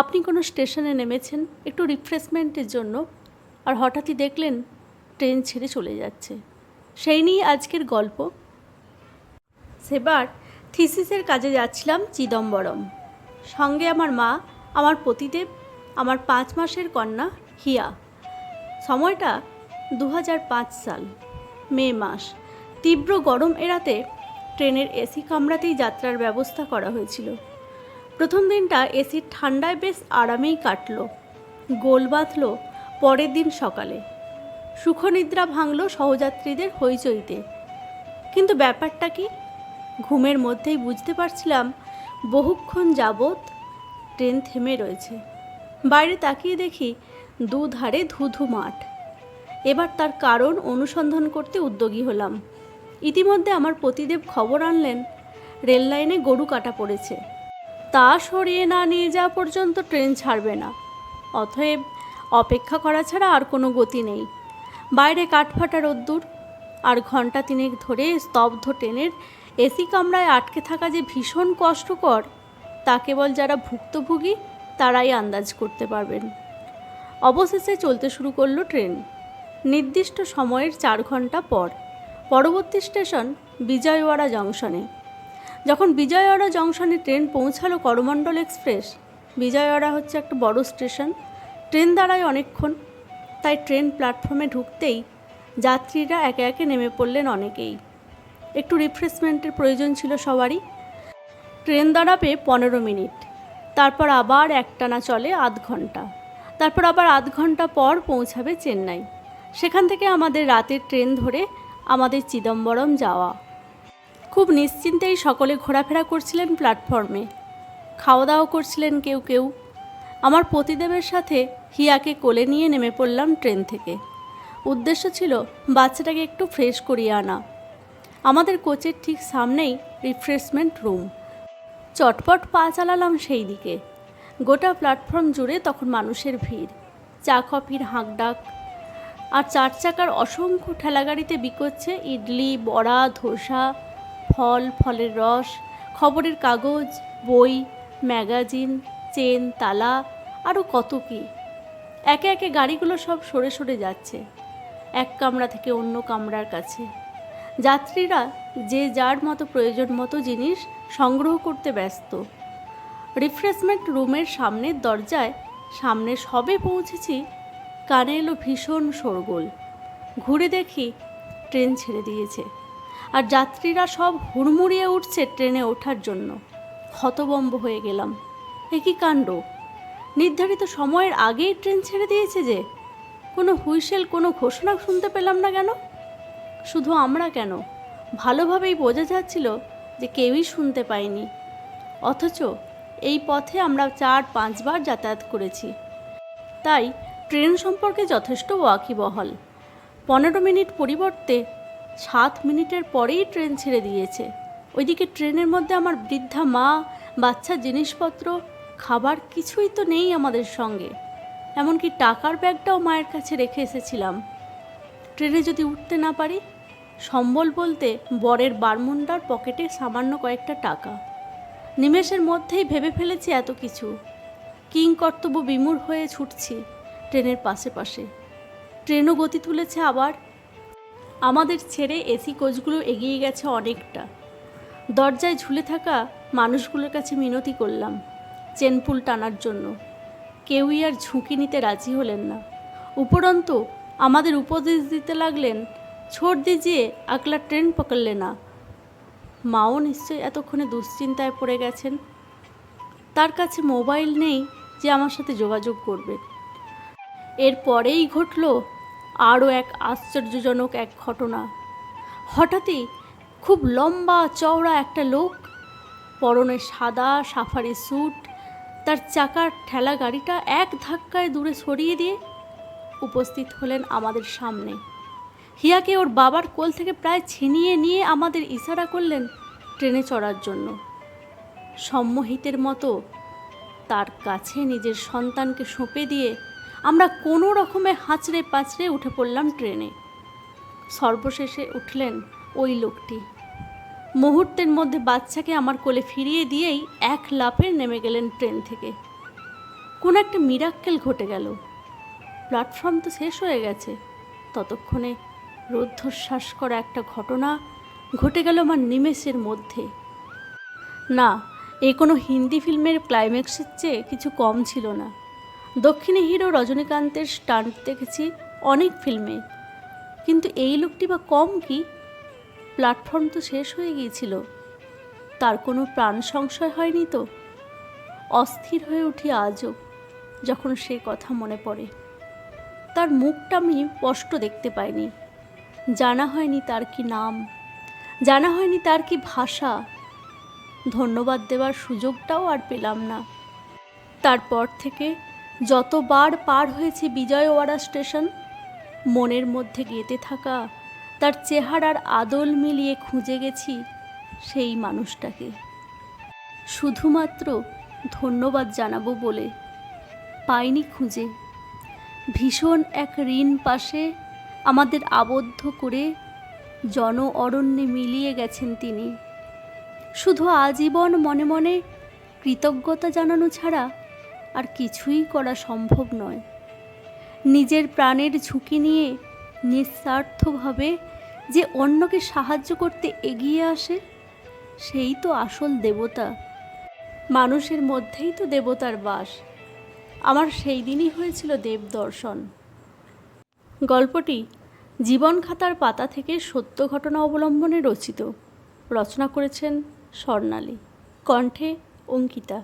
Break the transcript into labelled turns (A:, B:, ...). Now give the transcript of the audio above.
A: আপনি কোনো স্টেশনে নেমেছেন একটু রিফ্রেশমেন্টের জন্য আর হঠাৎই দেখলেন ট্রেন ছেড়ে চলে যাচ্ছে। সেই নিয়ে আজকের গল্প। সেবার থিসিসের কাজে যাচ্ছিলাম চিদম্বরম। সঙ্গে আমার মা, আমার পতিদেব, আমার পাঁচ মাসের কন্যা হিয়া। সময়টা দু হাজার পাঁচ সাল, মে মাস। তীব্র গরম এড়াতে ট্রেনের এসি কামরাতেই যাত্রার ব্যবস্থা করা হয়েছিল। প্রথম দিনটা এসির ঠান্ডায় বেশ আরামেই কাটলো, গোল বাঁধল পরের দিন সকালে। সুখনিদ্রা ভাঙল সহযাত্রীদের হইচইতে। কিন্তু ব্যাপারটা কি? ঘুমের মধ্যেই বুঝতে পারছিলাম বহুক্ষণ যাবৎ ট্রেন থেমে রয়েছে। বাইরে তাকিয়ে দেখি দুধারে ধুধু মাঠ। এবার তার কারণ অনুসন্ধান করতে উদ্যোগী হলাম। ইতিমধ্যে আমার পতিদেব খবর আনলেন রেল লাইনে গরু কাটা পড়েছে। তা সরিয়ে না নিয়ে যাওয়া পর্যন্ত ট্রেন ছাড়বে না। অতএব অপেক্ষা করা ছাড়া আর কোনো গতি নেই। বাইরে কাঠফাটা রোদ্দুর, আর ঘণ্টা তিনেক ধরে স্তব্ধ ট্রেনের এসি কামরায় আটকে থাকা যে ভীষণ কষ্টকর, তা কেবল যারা ভুক্তভোগী তারাই আন্দাজ করতে পারবেন। অবশেষে চলতে শুরু করল ট্রেন। নির্দিষ্ট সময়ের চার ঘণ্টা পর। পরবর্তী স্টেশন বিজয়ওয়াড়া জংশনে। যখন বিজয়ওয়াড়া জংশনে ট্রেন পৌঁছালো করমণ্ডল এক্সপ্রেস, বিজয়ওয়াড়া হচ্ছে একটা বড় স্টেশন। ট্রেন দাঁড়ায় অনেকক্ষণ, তাই ট্রেন প্ল্যাটফর্মে ঢুকতেই যাত্রীরা একে একে নেমে পড়লেন অনেকেই। একটু রিফ্রেশমেন্টের প্রয়োজন ছিল সবারই। ট্রেন দাঁড়াবে পনেরো মিনিট, তারপর আবার একটানা চলে আধ ঘণ্টা, তারপর আবার আধ ঘণ্টা পর পৌঁছাবে চেন্নাই। সেখান থেকে আমাদের রাতের ট্রেন ধরে আমাদের চিদম্বরম যাওয়া। খুব নিশ্চিন্তেই সকলে ঘোরাফেরা করছিলেন প্ল্যাটফর্মে। খাওয়া দাওয়া করছিলেন কেউ কেউ। আমার পতিদেবের সাথে হিয়াকে কোলে নিয়ে নেমে পড়লাম ট্রেন থেকে। উদ্দেশ্য ছিল বাচ্চাটাকে একটু ফ্রেশ করিয়ে আনা। আমাদের কোচের ঠিক সামনেই রিফ্রেশমেন্ট রুম চটপট পা চালালাম সেই দিকে। গোটা প্ল্যাটফর্ম জুড়ে তখন মানুষের ভিড়। চা কফির হাঁকডাক আর চার চাকার অসংখ্য ঠেলাগাড়িতে বিকোচ্ছে ইডলি, বড়া, ধোসা ফল, ফলের রস, খবরের কাগজ, বই, ম্যাগাজিন, চেন, তালা আরও কত কী। একে একে গাড়িগুলো সব সরে সরে যাচ্ছে, এক কামরা থেকে অন্য কামরার কাছে। যাত্রীরা যে যার মতো প্রয়োজন মতো জিনিস সংগ্রহ করতে ব্যস্ত। রিফ্রেশমেন্ট রুমের সামনের দরজায় সামনে সবে পৌঁছেছি, কানে এলো ভীষণ শোরগোল। ঘুরে দেখি, ট্রেন ছেড়ে দিয়েছে। আর যাত্রীরা সব হুড়মুড়িয়ে উঠছে ট্রেনে ওঠার জন্য। হতবম্ব হয়ে গেলাম। এ কী কাণ্ড? নির্ধারিত সময়ের আগেই ট্রেন ছেড়ে দিয়েছে যে, কোনো হুইসেল, কোনো ঘোষণা শুনতে পেলাম না কেন? শুধু আমরা কেন? ভালোভাবেই বোঝা যাচ্ছিল যে কেউই শুনতে পায়নি অথচ এই পথে আমরা চার, পাঁচবার যাতায়াত করেছি। তাই ট্রেন সম্পর্কে যথেষ্ট ওয়াকিবহল। পনেরো মিনিট পরিবর্তে সাত মিনিটের পরেই ট্রেন ছেড়ে দিয়েছে। ওইদিকে ট্রেনের মধ্যে আমার বৃদ্ধা মা বাচ্চার জিনিসপত্র, খাবার কিছুই তো নেই আমাদের সঙ্গে। এমনকি টাকার ব্যাগটাও মায়ের কাছে রেখে এসেছিলাম। ট্রেনে যদি উঠতে না পারি, সম্বল বলতে বরের বারমুন্ডার পকেটে সামান্য কয়েকটা টাকা। নিমেষের মধ্যেই ভেবে ফেলেছি এত কিছু। কিং কর্তব্য বিমূর হয়ে ছুটছি ট্রেনের পাশে পাশে। ট্রেনও গতি তুলেছে আবার। আমাদের ছেড়ে এসি কোচগুলো এগিয়ে গেছে অনেকটা। দরজায় ঝুলে থাকা মানুষগুলোর কাছে মিনতি করলাম চেনপুল টানার জন্য। কেউই আর ঝুঁকি নিতে রাজি হলেন না। উপরন্তু, আমাদের উপদেশ দিতে লাগলেন, ছোট দিজিয়ে আগলা ট্রেন পকড়লে না। মাও নিশ্চয়ই এতক্ষণে দুশ্চিন্তায় পড়ে গেছেন। তার কাছে মোবাইল নেই যে আমার সাথে যোগাযোগ করবে। এরপরেই ঘটল আরও এক আশ্চর্যজনক এক ঘটনা। হঠাৎই খুব লম্বা চওড়া একটা লোক, পরনে সাদা সাফারি স্যুট, তার চাকার ঠেলা গাড়িটা এক ধাক্কায় দূরে সরিয়ে দিয়ে উপস্থিত হলেন আমাদের সামনে। হিয়াকে ওর বাবার কোল থেকে প্রায় ছিনিয়ে নিয়ে আমাদের ইশারা করলেন ট্রেনে চড়ার জন্য। সম্মোহিতের মতো তার কাছে নিজের সন্তানকে সঁপে দিয়ে আমরা কোনো রকমে হাঁচড়ে পাচড়ে উঠে পড়লাম ট্রেনে। সর্বশেষে উঠলেন ওই লোকটি। মুহূর্তের মধ্যে বাচ্চাকে আমার কোলে ফিরিয়ে দিয়েই এক লাফে নেমে গেলেন ট্রেন থেকে। কোনো একটা মিরাক্কেল ঘটে গেল। প্ল্যাটফর্ম তো শেষ হয়ে গেছে। ততক্ষণে রুদ্ধশ্বাস করা একটা ঘটনা ঘটে গেল আমার নিমেষের মধ্যে। না, এ কোনো হিন্দি ফিল্মের ক্লাইম্যাক্সের চেয়ে কিছু কম ছিল না। দক্ষিণী হিরো রজনীকান্তের স্টান্ট দেখেছি অনেক ফিল্মে। কিন্তু এই লোকটি বা কম কি? প্ল্যাটফর্ম তো শেষ হয়ে গিয়েছিল। তার কোনো প্রাণ সংশয় হয়নি তো? অস্থির হয়ে উঠি আজও যখন সে কথা মনে পড়ে। তার মুখটা আমি স্পষ্ট দেখতে পাইনি। জানা হয়নি তার কি নাম। জানা হয়নি তার কি ভাষা। ধন্যবাদ দেওয়ার সুযোগটাও আর পেলাম না। তারপর থেকে যতবার পার হয়েছি বিজয়ওয়াড়া স্টেশন, মনের মধ্যে গেঁথে থাকা, তার চেহারার আদল মিলিয়ে খুঁজে গেছি সেই মানুষটাকে। শুধুমাত্র ধন্যবাদ জানাব বলে পাইনি খুঁজে। ভীষণ এক ঋণ পাশে আমাদের আবদ্ধ করে জন অরণ্যে মিলিয়ে গেছেন তিনি। শুধু আজীবন মনে মনে কৃতজ্ঞতা জানানো ছাড়া আর কিছুই করা সম্ভব নয়। নিজের প্রাণের ঝুঁকি নিয়ে নিঃস্বার্থভাবে যে অন্যকে সাহায্য করতে এগিয়ে আসে, সেই তো আসল দেবতা। মানুষের মধ্যেই তো দেবতার বাস। আমার সেই দিনই হয়েছিল দেব দর্শন। গল্পটি জীবন খাতার পাতা থেকে সত্য ঘটনা অবলম্বনে রচিত। রচনা করেছেন স্বর্ণালী। কণ্ঠে অঙ্কিতা।